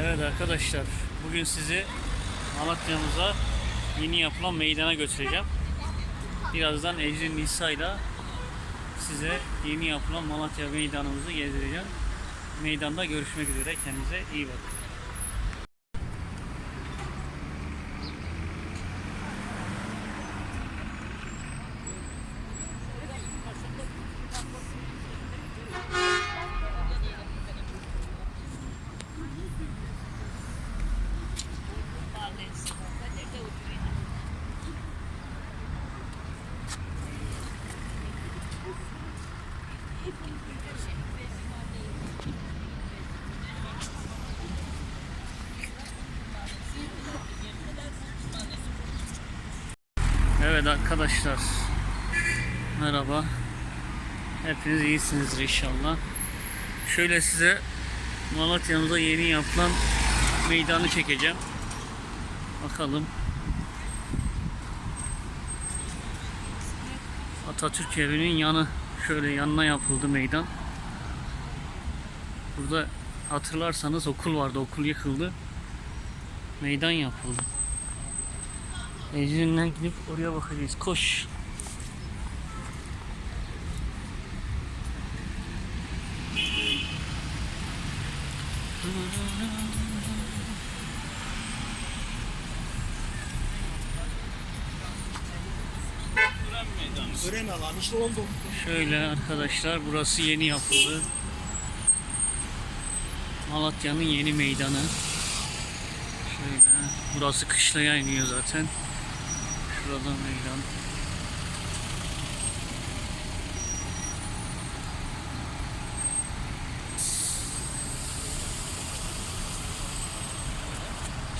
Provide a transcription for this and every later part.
Evet arkadaşlar, bugün sizi Malatya'mıza yeni yapılan meydana götüreceğim. Birazdan Ecrin Nisa ile size yeni yapılan Malatya meydanımızı gezdireceğim. Meydanda görüşmek üzere. Kendinize iyi bakın. Evet arkadaşlar. Merhaba. Hepiniz iyisinizdir inşallah. Şöyle size Malatya'mıza yeni yapılan meydanı çekeceğim. Bakalım. Atatürk evinin yanı şöyle yanına yapıldı meydan. Burada hatırlarsanız okul vardı. Okul yıkıldı. Meydan yapıldı. Ecrin'den gidip oraya bakacağız. Koş. Öğren alan işte oldu. Şöyle arkadaşlar burası yeni yapıldı. Malatya'nın yeni meydanı. Şöyle burası kışlaya iniyor zaten. Şurada meydan.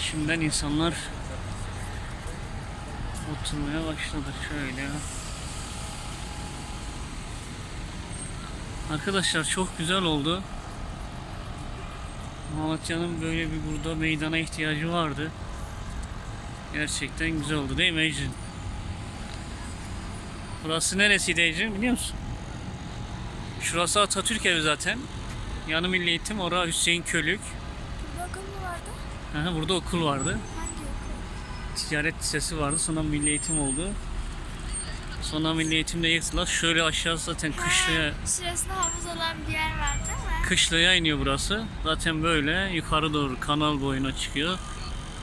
Şimdiden insanlar oturmaya başladı şöyle. Arkadaşlar çok güzel oldu. Malatya'nın böyle bir burada meydana ihtiyacı vardı. Gerçekten güzel oldu değil mi Ecrin? Burası neresiydi Ecrin biliyor musun? Şurası Atatürk evi zaten. Yanı Milli Eğitim, orası Hüseyin Kölük. Burada okul mu vardı? Aha, burada okul vardı. Hangi okul? Ticaret lisesi vardı. Sonra Milli Eğitim oldu. Sonra Milli Eğitimde yıktılar. Şöyle aşağı zaten kışlaya Şurasında havuz olan bir yer var değil mi? Kışlaya iniyor burası. Zaten böyle yukarı doğru kanal boyuna çıkıyor.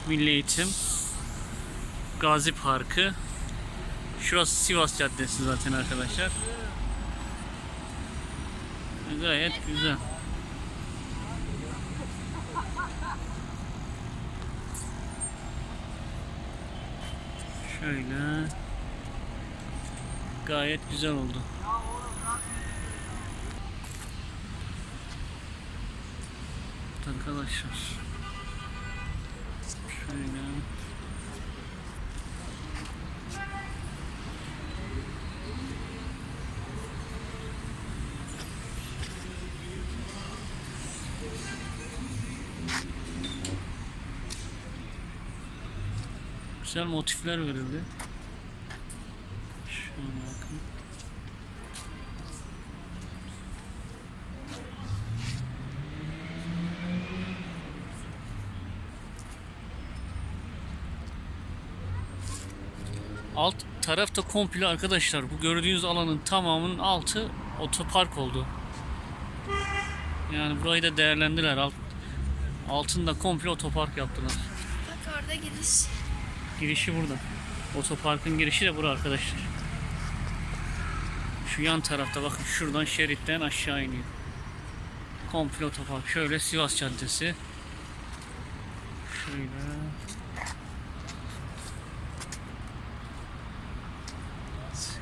Milli Eğitim. Gazi Parkı. Şurası Sivas Caddesi zaten arkadaşlar. Gayet güzel. Şöyle. Gayet güzel oldu. Arkadaşlar. Şöyle. Güzel motifler verildi. Şöyle bakın. Alt tarafta komple arkadaşlar bu gördüğünüz alanın tamamının altı otopark oldu. Yani burayı da değerlendiler. Alt, altında komple otopark yaptılar. Bak orada giriş. Girişi burada. Otoparkın girişi de bura arkadaşlar. Şu yan tarafta bakın şuradan şeritten aşağı iniyor. Komple otopark. Şöyle Sivas Caddesi. Şöyle.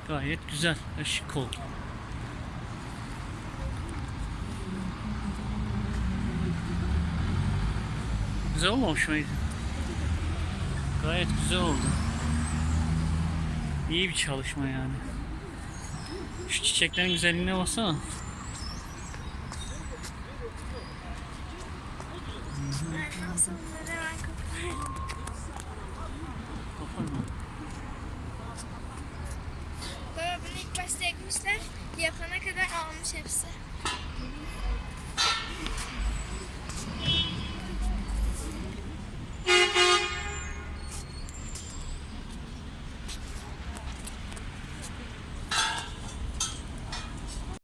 Gayet güzel şık oldu. Güzel olmamış mıydı? Gayet güzel oldu. İyi bir çalışma yani. Şu çiçeklerin güzelliğine baksana. Baba bunu ilk başta ekmişler. Yapana kadar almış hepsi.